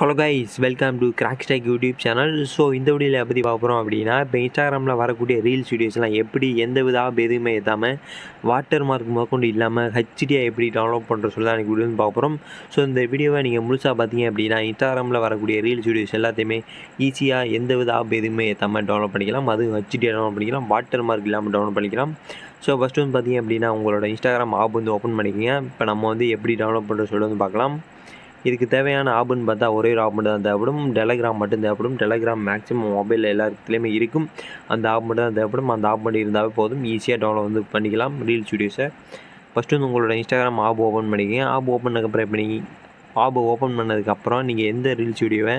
Hello guys welcome to Crack Stock YouTube channel so இந்த வீடியோவில் பற்றி பார்க்குறோம் அப்படின்னா இப்போ இன்ஸ்டாகிராமில் வரக்கூடிய ரீல்ஸ் வீடியோஸ்லாம் எப்படி எந்த வித ஆப் எதுவுமே ஏற்றாமல் வாட்டர் மார்க் முதற்கொண்டு இல்லாமல் ஹெச்டியாக எப்படி டவுன்லோட் பண்ணுற சொல்லி தான் எனக்கு வீடியோ பார்க்க போகிறோம் ஸோ இந்த வீடியோவை நீங்கள் முழுசாக பார்த்தீங்க அப்படின்னா இன்ஸ்டாகிராமில் வரக்கூடிய ரீல்ஸ் வீடியோஸ் எல்லாத்தையுமே ஈஸியாக எந்த வித ஆப் எதுவுமே ஏற்றாமல் டவுன்லோட் பண்ணிக்கலாம். அது ஹெச்டியாக டவுன்லோட் பண்ணிக்கலாம் வாட்டர் மார்க் இல்லாமல் டவுன்லோட் பண்ணிக்கலாம். ஸோ ஃபஸ்ட்டு வந்து பார்த்தீங்க அப்படின்னா உங்களோட இன்ஸ்டாகிராம் ஆப் வந்து ஓப்பன் பண்ணிக்கோங்க. இப்போ நம்ம வந்து எப்படி டவுன்லோட் பண்ணுற சொல்லி வந்து பார்க்கலாம். இதுக்கு தேவையான ஆப்னு பார்த்தா ஒரே ஒரு ஆப் மட்டும் தான் தேவைப்படும். டெலகிராம் மட்டும் தேவைப்படும். டெலகிராம் மேக்ஸிமம் மொபைலில் எல்லாத்துலேயுமே இருக்கும். அந்த ஆப் மட்டும் தான் தேவைப்படும். அந்த ஆப் மட்டும் இருந்தாவே போதும். ஈஸியாக டவுன்லோட் வந்து பண்ணிக்கலாம். ரீல்ஸ் வீடியோஸை ஃபஸ்ட்டு வந்து உங்களோட இன்ஸ்டாகிராம் ஆப் ஓப்பன் பண்ணிக்கங்க. ஆப் ஓப்பன் பண்ணதுக்கப்புறம் இப்போ நீங்கள் ஆப் ஓப்பன் பண்ணதுக்கப்புறம் நீங்கள் எந்த ரீல்ஸ் வீடியோவை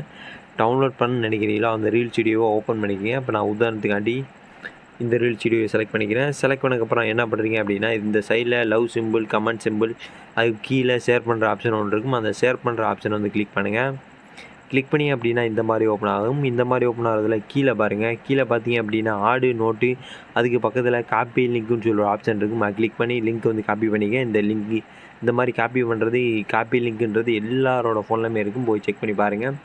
டவுன்லோட் பண்ண நினைக்கிறீங்களோ அந்த ரீல்ஸ் வீடியோவை ஓப்பன் பண்ணிக்கங்க. இப்போ நான் உதாரணத்துக்காண்டி இந்த ரீல் வீடியோ செலக்ட் பண்ணிக்கிறேன். செலக்ட் பண்ணக்கப்புறம் என்ன பண்ணுறீங்க அப்படின்னா இந்த சைடில் லவ் சிம்பிள் கமெண்ட் சிம்பிள் அதுக்கு கீழே ஷேர் பண்ணுற ஆப்ஷன் ஒன்று இருக்கும். அந்த ஷேர் பண்ணுற ஆப்ஷன் வந்து கிளிக் பண்ணுங்கள் கிளிக் பண்ணி அப்படின்னா இந்த மாதிரி ஓப்பன் ஆகும். இந்த மாதிரி ஓப்பன் ஆகிறதுல கீழே பாருங்கள் கீழே பார்த்தீங்க அப்படின்னா ஆடு நோட்டு அதுக்கு பக்கத்தில் காப்பி லிங்க்குன்னு ஒரு ஆப்ஷன் இருக்கும். அது கிளிக் பண்ணி லிங்க் வந்து காப்பி பண்ணிக்க. இந்த லிங்க் இந்த மாதிரி காப்பி பண்ணுறது காப்பி லிங்க்குன்றது எல்லாரோட ஃபோன்லையுமே இருக்கும். போய் செக் பண்ணி பாருங்கள்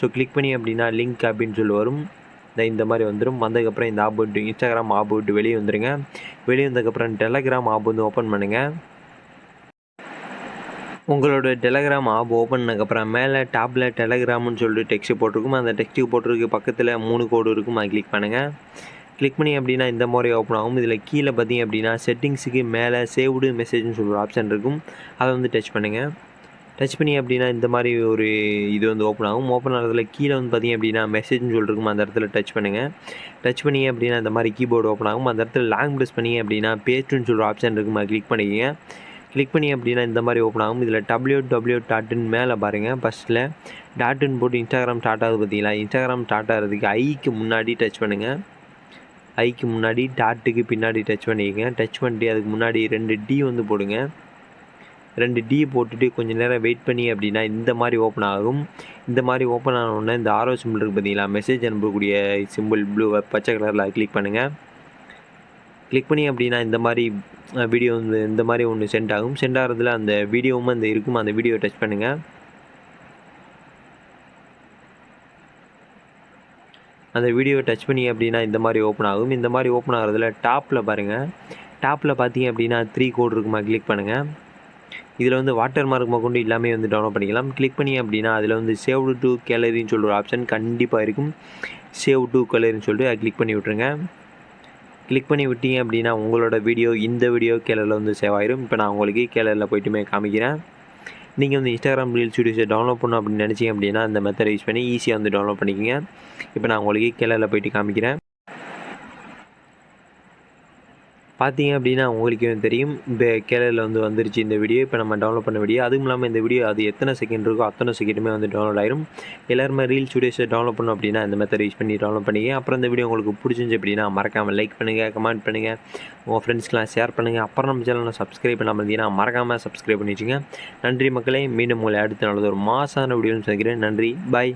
ஸோ கிளிக் பண்ணி அப்படின்னா லிங்க் காப்பின்னு சொல்லி வரும். இந்த இந்த மாதிரி வந்துடும் வந்ததுக்கப்புறம் இந்த ஆப் விட்டு இன்ஸ்டாகிராம் ஆப் விட்டு வெளியே வந்துடுங்க வெளியே வந்ததுக்கப்புறம் டெலகிராம் ஆப் வந்து ஓப்பன் பண்ணுங்கள் உங்களோட டெலகிராம் ஆப் ஓப்பன் பண்ணதுக்கப்புறம் மேலே டேப்பில் டெலகிராம்னு சொல்லிட்டு டெக்ஸ்ட் போட்டிருக்கும். அந்த டெக்ஸ்ட்டு போட்டிருக்கு பக்கத்தில் மூணு கோடு இருக்கும். அதை கிளிக் பண்ணுங்கள் கிளிக் பண்ணி அப்படின்னா இந்த மாதிரி ஓப்பன் ஆகும். இதில் கீழே பார்த்தீங்க அப்படின்னா செட்டிங்ஸுக்கு மேலே சேவ்டு மெசேஜ்னு சொல்கிற ஆப்ஷன் இருக்கும். அதை வந்து டச் பண்ணுங்கள் டச் பண்ணி அப்படின்னா இந்த மாதிரி ஒரு இது வந்து ஓப்பன் ஆகும். ஓப்பன் ஆகிறதுல கீழே வந்து பார்த்தீங்க அப்படின்னா மெசேஜ்னு சொல்லிருக்கும் அந்த இடத்துல டச் பண்ணுங்கள் டச் பண்ணி அப்படின்னா இந்த மாதிரி கீபோர்டு ஓப்பன் ஆகும். அந்த இடத்துல லாங் ப்ரெஸ் பண்ணி அப்படின்னா பேஸ்ட்டுன்னு சொல்கிற ஆப்ஷன் இருக்குமா கிளிக் பண்ணிக்கங்க. கிளிக் பண்ணி அப்படின்னா இந்த மாதிரி ஓப்பன் ஆகும். இதில் டபிள்யூ டபிள்யூ டாட்டுன்னு மேலே பாருங்கள் ஃபஸ்ட்டில் டாட்டுன்னு போட்டு இன்ஸ்டாகிராம் ஸ்டார்ட் ஆகுது பார்த்தீங்களா? இன்ஸ்டாகிராம் ஸ்டார்ட் ஆகிறதுக்கு ஐக்கு முன்னாடி டச் பண்ணுங்கள் ஐக்கு முன்னாடி டாட்டுக்கு பின்னாடி டச் பண்ணிக்கங்க. டச் பண்ணிட்டு அதுக்கு முன்னாடி ரெண்டு டி வந்து போடுங்க. ரெண்டு டி போட்டுட்டு கொஞ்சம் நேரம் வெயிட் பண்ணி அப்படின்னா இந்த மாதிரி ஓப்பன் ஆகும். இந்த மாதிரி ஓப்பன் ஆனோடனே இந்த ஆரோ சிம்பிள் இருக்குது பார்த்தீங்களா? மெசேஜ் அனுப்பக்கூடிய சிம்பிள் ப்ளூ பச்சை கலரில் கிளிக் பண்ணுங்கள் கிளிக் பண்ணி அப்படின்னா இந்த மாதிரி வீடியோ வந்து இந்த மாதிரி ஒன்று சென்ட் ஆகும். சென்ட் ஆகிறதுல அந்த வீடியோவும் அந்த இருக்கும். அந்த வீடியோ டச் பண்ணுங்கள் அந்த வீடியோ டச் பண்ணி அப்படின்னா இந்த மாதிரி ஓப்பன் ஆகும். இந்த மாதிரி ஓப்பன் ஆகிறதுல டாப்பில் பாருங்கள் டாப்பில் பார்த்தீங்க அப்படின்னா த்ரீ கோட் இருக்குமா? கிளிக் பண்ணுங்கள் இதில் வந்து வாட்டர் மார்க் கொண்டு எல்லாமே வந்து டவுன்லோட் பண்ணிக்கலாம். கிளிக் பண்ணி அப்படின்னா அதில் வந்து சேவ் டு கேலரின்னு சொல்கிற ஆப்ஷன் கண்டிப்பாக இருக்கும். சேவ் டு கேலரின்னு சொல்லிட்டு அதை கிளிக் பண்ணி விட்ருங்க கிளிக் பண்ணி விட்டீங்க அப்படின்னா உங்களோட வீடியோ இந்த வீடியோ கேலரில் வந்து சேவ் ஆயிரும். இப்போ நான் உங்களுக்கு கேலரில் போய்ட்டுமே காமிக்கிறேன். நீங்கள் வந்து இன்ஸ்டாகிராம் ரீல்ஸ் வீடியோஸை டவுன்லோட் பண்ணணும் அப்படின்னு நினச்சிங்க அப்படின்னா அந்த மெத்தட் யூஸ் பண்ணி ஈஸியாக வந்து டவுன்லோட் பண்ணிக்கோங்க. இப்போ நான் உங்களுக்கு கேலரில் போயிட்டு காமிக்கிறேன். பார்த்தீங்க அப்படின்னா உங்களுக்கு தெரியும் இப்போ கேலரில் வந்து வந்துருச்சு இந்த வீடியோ இப்போ நம்ம டவுன்லோட் பண்ண வீடியோ அதுவும் இல்லாமல் இந்த வீடியோ அது எத்தனை செகண்ட் இருக்கோ அத்தனை செகண்டுமே வந்து டவுன்லோட் ஆயிரும். எல்லாருமே ரீல்ஸ் வீடியோஸை டவுன்லோட் பண்ணோம் அப்படின்னா இந்த மெத்தட் யூஸ் பண்ணி டவுன்லோட் பண்ணிங்க. அப்புறம் இந்த வீடியோ உங்களுக்கு பிடிச்சிருந்துச்சு அப்படின்னா மறக்காமல் லைக் பண்ணுங்கள் கமெண்ட் பண்ணுங்கள் உங்கள் ஃப்ரெண்ட்ஸ்க்கெலாம் ஷேர் பண்ணுங்கள் அப்புறம் நம்ம சேனலில் சப்ஸ்கிரைப் பண்ணாமல் இருந்தீங்கன்னா மறக்காமல் சப்ஸ்கிரைப் பண்ணி வச்சுங்க நன்றி மக்களே மீண்டும் உங்களை அடுத்த நல்லது ஒரு மாதமான வீடியோன்னு சொல்லிக்கிறேன் நன்றி பாய்